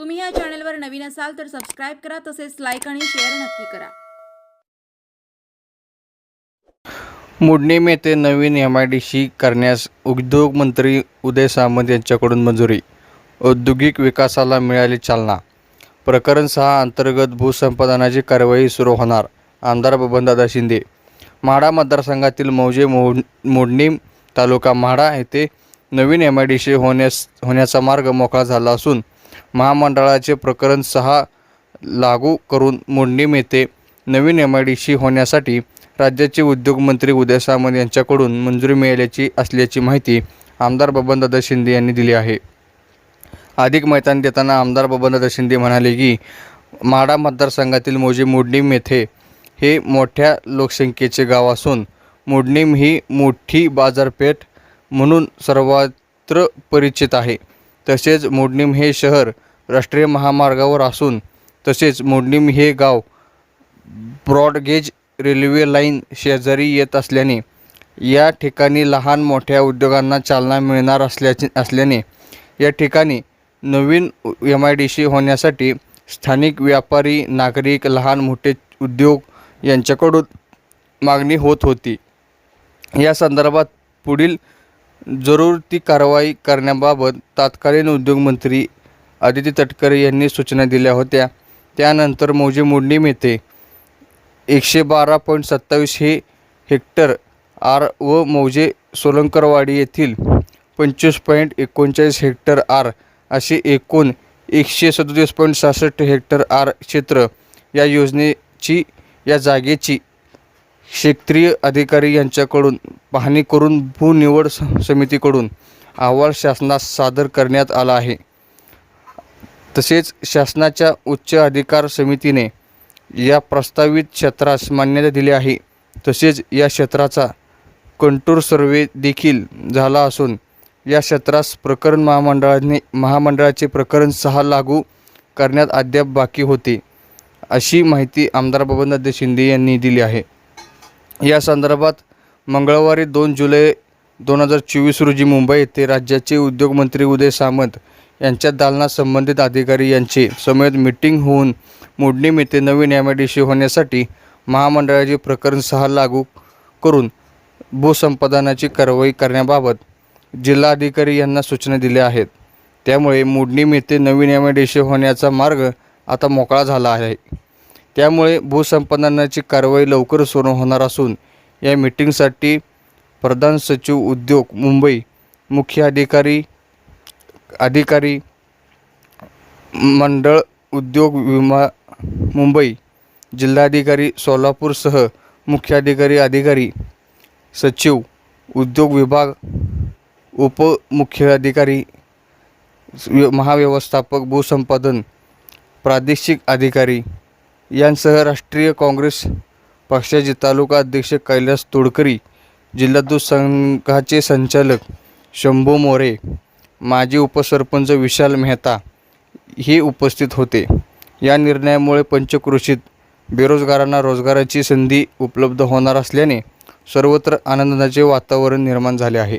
तुम्ही या चॅनलवर नवीन असाल तर सबस्क्राईब करा तसेच लाईक आणि शेअर नक्की करा. मुडणीम येथे नवीन एम आय डी सी करण्यास उद्योगमंत्री उदय सामंत यांच्याकडून मंजुरी. औद्योगिक विकासाला मिळाली चालना. प्रकरण सहा अंतर्गत भूसंपादनाची कारवाई सुरू होणार आमदार बबनदादा शिंदे. म्हाडा मतदारसंघातील मौजे मोड मोडणीम तालुका म्हाडा येथे नवीन एम आय डी सी होण्यास होण्याचा मार्ग मोकळा झाला असून महामंडळाचे प्रकरण सहा लागू करून मोडणीम येथे नवीन एम आय डी सी होण्यासाठी राज्याचे उद्योगमंत्री उदय सामंत यांच्याकडून मंजुरी मिळाल्याची असल्याची माहिती आमदार बबनदादा शिंदे यांनी दिली आहे. अधिक मैदान देताना आमदार बबनदादा शिंदे म्हणाले की माडा मतदारसंघातील मोजे मोडणीम येथे हे मोठ्या लोकसंख्येचे गाव असून मोडणीम ही मोठी बाजारपेठ म्हणून सर्वत्र परिचित आहे. तसेच मोडणीम हे शहर राष्ट्रीय महामार्गावर असून तसेच मोडणीम हे गाव ब्रॉडगेज रेल्वे लाईन शेजारी येत असल्याने या ठिकाणी लहान मोठ्या उद्योगांना चालना मिळणार असल्याचे असल्याने या ठिकाणी नवीन एम आय डी सी होण्यासाठी स्थानिक व्यापारी नागरिक लहान मोठे उद्योग यांच्याकडून मागणी होत होती. या संदर्भात पुढील जरूर ती कारवाई करण्याबाबत तत्कालीन उद्योगमंत्री आदिती तटकरे यांनी सूचना दिल्या होत्या. त्यानंतर मौजे मोडणीम येथे एकशे बारा पॉईंट सत्तावीस हे हेक्टर आर व मौजे सोलंकरवाडी येथील पंचवीस पॉईंट एकोणचाळीस हेक्टर आर असे एकूण एकशे सदोतीस पॉईंट सहासष्ट हेक्टर आर क्षेत्र या योजनेची या जागेची क्षेत्रीय अधिकारी यांच्याकडून पाहणी करून भूनिवड स- समितीकडून अहवाल शासनास सादर करण्यात आला आहे. तसेच शासनाच्या उच्च अधिकार समितीने या प्रस्तावित क्षेत्रास मान्यता दिली आहे. तसेच या क्षेत्राचा कंटूर सर्वे देखील झाला असून या क्षेत्रास प्रकरण महामंडळाने महामंडळाचे प्रकरण सहा लागू करण्यात अद्याप बाकी होते अशी माहिती आमदार बबनदादा शिंदे यांनी दिली आहे. या संदर्भात मंगळवारी दोन जुलै दोन हजार चोवीस रोजी मुंबई येथे राज्याचे उद्योगमंत्री उदय सामंत यांच्या दालनात संबंधित अधिकारी यांचे समेत मिटिंग होऊन मोडणीम येथे नवीन एम आय डी सी होण्यासाठी महामंडळाचे प्रकरण सहा लागू करून भूसंपादनाची कारवाई करण्याबाबत जिल्हाधिकारी यांना सूचना दिल्या आहेत. त्यामुळे मोडणीम येथे नवीन एम आय डी सी होण्याचा मार्ग आता मोकळा झाला आहे. त्यामुळे भूसंपादनाची कारवाई लवकर सुरू होणार असून या मीटिंगसाठी प्रधान सचिव उद्योग मुंबई मुख्य अधिकारी अधिकारी मंडळ उद्योग विमा मुंबई जिल्हाधिकारी सोलापूरसह मुख्याधिकारी अधिकारी सचिव उद्योग विभाग उपमुख्य अधिकारी महाव्यवस्थापक भूसंपादन प्रादेशिक अधिकारी यांसह राष्ट्रीय काँग्रेस पक्षाचे तालुका अध्यक्ष कैलास तोडकरी जिल्हा संघाचे संचालक शंभू मोरे माजी उपसरपंच विशाल मेहता हे उपस्थित होते. या निर्णयामुळे पंचक्रोशीत बेरोजगारांना रोजगाराची संधी उपलब्ध होणार असल्याने सर्वत्र आनंदाचे वातावरण निर्माण झाले आहे.